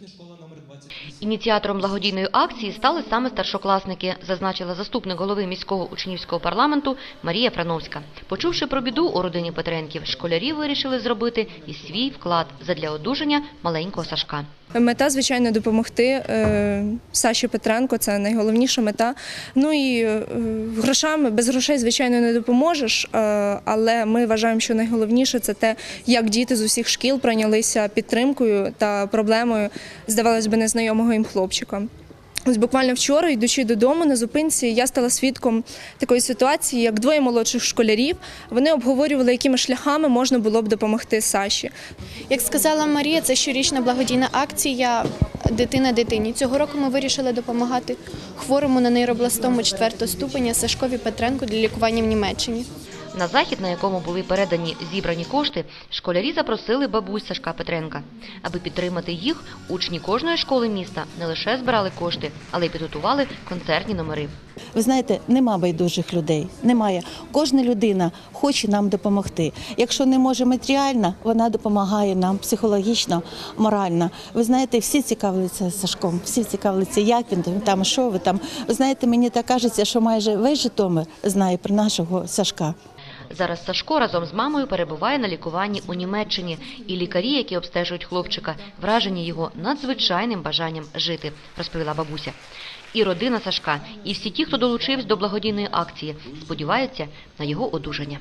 Позашкільна школа номер 28. Ініціатором благодійної акції стали саме старшокласники, зазначила заступник голови міського учнівського парламенту Марія Франовська. Почувши про біду у родині Петренків, школярі вирішили зробити і свій вклад задля одужання маленького Сашка. Мета, звичайно, допомогти е, Саші Петренко. Це найголовніша мета. Ну і е, грошами без грошей, звичайно, не допоможеш. Е, але ми вважаємо, що найголовніше це те, як діти з усіх шкіл прийнялися підтримкою та проблемою, здавалось би, незнайомого їм хлопчика. Ось буквально вчора, йдучи додому на зупинці, я стала свідком такої ситуації, як двоє молодших школярів. Вони обговорювали, якими шляхами можна було б допомогти Саші. Як сказала Марія, це щорічна благодійна акція Дитина дитині. Цього року ми вирішили допомагати хворому на нейробластому 4 ступеня Сашкові Петренку для лікування в Німеччині. На захід, на якому були передані зібрані кошти, школярі запросили бабусь Сашка Петренка. Аби підтримати їх, учні кожної школи міста не лише збирали кошти, але й підготували концертні номери. Ви знаєте, нема байдужих людей. Немає. Кожна людина хоче нам допомогти. Якщо не може матеріально, вона допомагає нам психологічно, морально. Ви знаєте, всі цікавляться Сашком, всі цікавляться, як він там, що ви там. Ви знаєте, мені так кажеться, що майже весь Житомир знає про нашого Сашка. Зараз Сашко разом з мамою перебуває на лікуванні у Німеччині, і лікарі, які обстежують хлопчика, вражені його надзвичайним бажанням жити, розповіла бабуся. І родина Сашка, і всі ті, хто долучився до благодійної акції, сподіваються на його одужання.